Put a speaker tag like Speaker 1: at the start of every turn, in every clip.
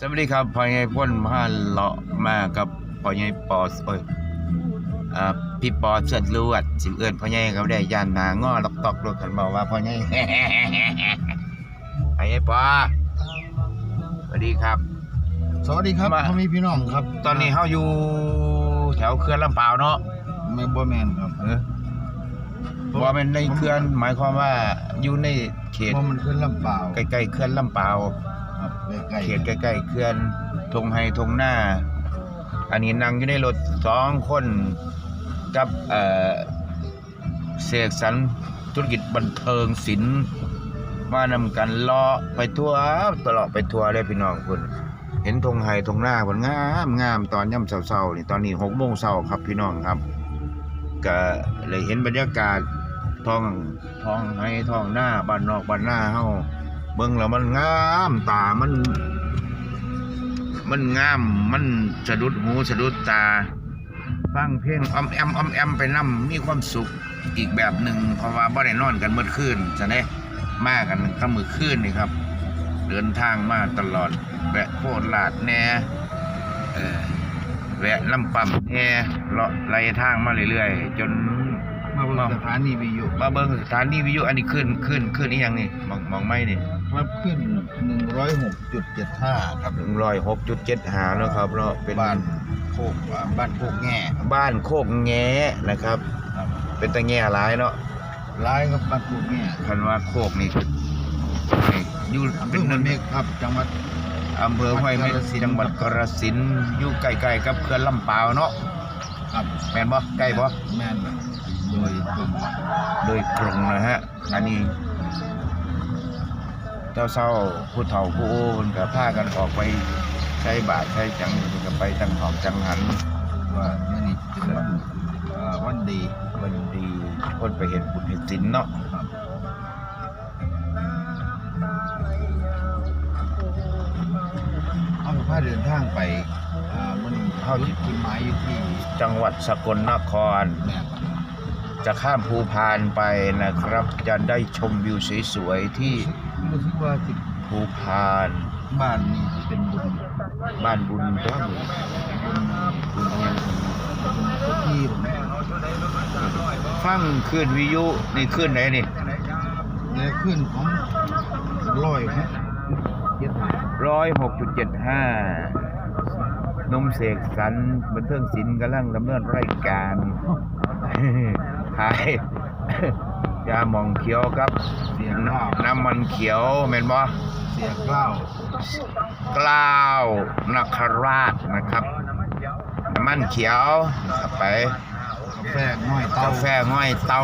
Speaker 1: สวัสดีครับพ่อใหญ่พ่นมาเลาะมากับพ่อใหญ่ปอโอ้ยอ่าพี่ปอเชิดลวดสิเอื้อนพ่อใหญ่เขาได้ยานหนางอลอกตอกรถกันบอกว่าพ่อใหญ่ พ่อใหญ่ปอสวัสดีครับ
Speaker 2: สวัสดีครับ
Speaker 1: มา
Speaker 2: พ่อแม่พี่น้องครับ
Speaker 1: ตอนนี้เฮาอยู่แถวเขื่อนลำปาวเนาะ
Speaker 2: ไม่บ่แมนครับ
Speaker 1: เออว่าเป็นในเขื่อนหมายความว่าอยู่ในเขต
Speaker 2: เพราะมันขึ้นลำเปล่า
Speaker 1: ใกล้ๆเขื่อนลำปาว
Speaker 2: ครับใกล้ๆ
Speaker 1: เขตใกล้ๆเขื่อนทงไฮทงหน้า อันนี้นั่งอยู่ในรถสองคนกับเอ่อเสกสรรธุรกิจบันเทิงศิลป์มานำกันเลาะไปทั่วตลอดไปทั่วเลยพี่น้องคุณเห็นทงไฮทงหน้าผลงามงามตอนย่ำเช้าๆนี่ตอนนี้หกโมงเช้าครับพี่น้องครับก็เลยเห็นบรรยากาศท้องท้องไฮท้องหน้าบ้านนอกบ้านหน้าเฮา เบิ่งแล้วมันงามตามัน มันงาม มันสะดุดหูสะดุดตาฟังเพลงออมแอมออมแอมไปนํมีความสุขอีกแบบหนึ่งเพราะว่าบ่ได้นอนกันเมื่อคืนจะได้มากันก็มือคืนนี่ครับ เดินทางมาตลอดแวะโพดลาดแน่เออแวะลำปั๊มแน่เลาะไล่ทางมาเรื่อยๆ จน
Speaker 2: มาบนสถานีวิทยุ
Speaker 1: มาเบิ่งสถานีวิทยุอันนี้ขึ้นขึ้นขึ้นนี่ยังนี่มองมองไม่นี่
Speaker 2: ครับขึ้น106.75ครับ
Speaker 1: หนึ่งร้อยหกจุดเจ็ดหาแล้วครับเนาะเป็น
Speaker 2: บ้านโคกอ่าบ้านโคกแง่ครับ
Speaker 1: บ้านโคกแงนะครับ
Speaker 2: ครับ
Speaker 1: เป็นตะแง่หลายเนาะ
Speaker 2: ร้ายครับบ้านโคกแง่
Speaker 1: คันว่าโคกนี่นี่อยู่
Speaker 2: อำเภ
Speaker 1: เป็น
Speaker 2: อ
Speaker 1: เนิ
Speaker 2: มัน
Speaker 1: น
Speaker 2: เมฆครับจังหวัด
Speaker 1: อำเภอห้วยเม็ด
Speaker 2: จั
Speaker 1: จัง
Speaker 2: ง
Speaker 1: ห
Speaker 2: หวั
Speaker 1: วัด
Speaker 2: ด
Speaker 1: กรสินธุ์อยู่ใกล้ๆกับเขื่อนลำปาวเนาะ
Speaker 2: ครับ
Speaker 1: แม่นบ่ใกล้บ่
Speaker 2: แม่น โดยตรง
Speaker 1: โดยตรงนะฮะ อันนี้เจ้าเศร้าผู้เฒ่าผู้โอ้เพิ่นก็พากันออกไปใช้บาตรใช้จังเพิ่นไปจังหอมจังหัน
Speaker 2: ว่าเมื่นี้เป็นวันวันดี
Speaker 1: มันดีคนไปเห็นบุญเห็นศิลเนาะ
Speaker 2: เอาพาเดินทางไปมันเข้าที่กินไม้อยู่ที่
Speaker 1: จังหวัดสกลนคร
Speaker 2: แม่ครับ
Speaker 1: จะข้ามภูพานไปนะครับ จะได้ชมวิวสวยๆที่ภูพาน
Speaker 2: บ้านนี่สิเป็นบุญ
Speaker 1: บ้านบุญตัวบุญ
Speaker 2: บุญเงินบุญที่
Speaker 1: ฟังขึ้นวิยุนี่ขึ้นไหนนี่
Speaker 2: เนี่ยขึ้นของร้อยครับ
Speaker 1: ร้อยหกจุดเจ็ดห้านมเสกสรรบันเทิงศิลป์กำลังดำเนินรายการ ขาย ยาหมองเขียวครับ
Speaker 2: เสียงข้า
Speaker 1: น้ำมันเขียวแม่นบ่
Speaker 2: เสียงข้าว
Speaker 1: กล้าวนักราชนะครับ น้ำมันเขียวครับไป
Speaker 2: กาแฟน้อยเตากา
Speaker 1: แฟห้อยเตา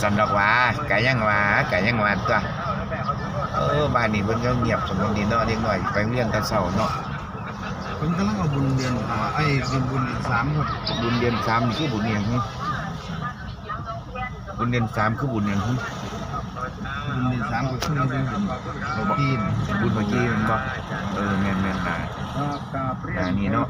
Speaker 1: สันดอกหวาไก่ย่างหวาไก่ย่างหวาตัวเออบ้านนี้เพิ่นก็เงียบสมองดีเนาะเด็กน้อยไปเรียนแตะเช้าเนาะ
Speaker 2: ผมกำลังเอาบุญเดือนอ่าไอ้บุญบุญเดือนสามครับ
Speaker 1: บุญเดือนสามนี่คือบุญเนียงหึบุญเดือนสามคือบุญเนียงหึ
Speaker 2: บุญเดือนสามก็คือบุญบุญจีน
Speaker 1: บุญพอจีนก็เออแมนแมนๆนะ
Speaker 3: กราบเรีย
Speaker 1: อ่นี่เนาะ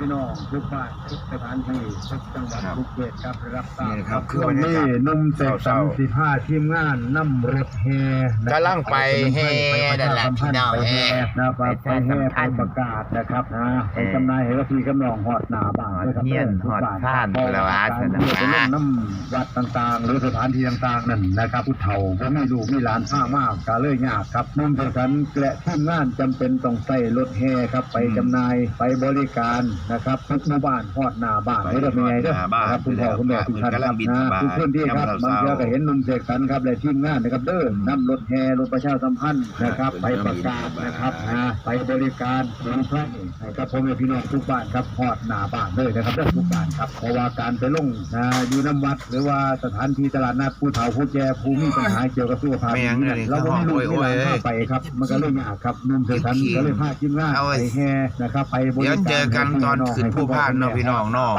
Speaker 3: ลูกบ้านทุกสถานที่ทุกจังหวัด
Speaker 1: ครับ
Speaker 3: ทุกเขตครับรับตา
Speaker 1: มครับคือบร
Speaker 3: น
Speaker 1: รยากา
Speaker 3: นี้
Speaker 1: ศ
Speaker 3: นุ่มเสก
Speaker 1: เศ
Speaker 3: สร
Speaker 1: ร้ารๆ
Speaker 3: สิบห้าทีมงานนำรถแห่นะ
Speaker 1: กำลังไปแห่นั่นแหละพี่นา
Speaker 3: วแห่นะไปแห่
Speaker 1: ไป
Speaker 3: ป
Speaker 1: สัมพัน
Speaker 3: ประกาศนะครับนะไป
Speaker 1: เออ
Speaker 3: จำนายให้กับพี่กำนองหอดหนาบ้าน
Speaker 1: หอด
Speaker 3: นะครับ
Speaker 1: เฮียน
Speaker 3: ทุกบ้
Speaker 1: หอดพาน
Speaker 3: เระ
Speaker 1: ละวา
Speaker 3: การ
Speaker 1: สนะ
Speaker 3: ที่จะไปลงน้ำวัดต่างๆ หรือสถานที่ต่างๆนั่นนะครับผู้เฒ่าก็ไม่ลูไม่ลานผ้ามากก็เลยยากครับนุ่มเสกสรรและทีมงานจำเป็นต้องใส่รถแห่ครับ ไปจำหน่ายไปบริการนะครับทุกหมู่บ้านหอดหนาบ้าน
Speaker 1: ไป
Speaker 3: ไม่ได้เป็นไงเด้อ
Speaker 1: หน้าบ้าน
Speaker 3: นะครับคุณพ่อคุณแม่ทุกท่านครับนะทุกพื้นที่ครับบางเที่ยวก็เห็นนุ่มเสกสรรครับและทีมงานนะครับเด้อนำรถแห่รถประชาสัมพันธ์นะครับไปประกาศนะครับนะไปบริการบริการให้กับพ่อแม่พี่น้องทุกบ้านครับหอดหนาบ้านเลยนะครับเด้อทุกบ้านครับเพราะว่าการไปลงนะอยู่น้ำวัด หรือว่าสถานที่ตลาดนัดผู้เฒ่าผู้แก่ผู้มีปัญหาเกี่ยวกับสุขภาพ
Speaker 1: ไม่อย่างนั้นเลย
Speaker 3: เราก็ไม่รู้
Speaker 1: โอ้ย
Speaker 3: ที่
Speaker 1: โอ้
Speaker 3: ร้ายนเข้าไปครับ มันก็เลยยากครับนุ่มเสกสรรก็เลยพาทีมงาน
Speaker 1: เอาไว้
Speaker 3: ไปแห่นะครับ ไปบริ
Speaker 1: เดี๋
Speaker 3: กา
Speaker 1: ยว
Speaker 3: ร
Speaker 1: เจอกันตอนขึ้นภูพานเนาะพี่น้องเนาะ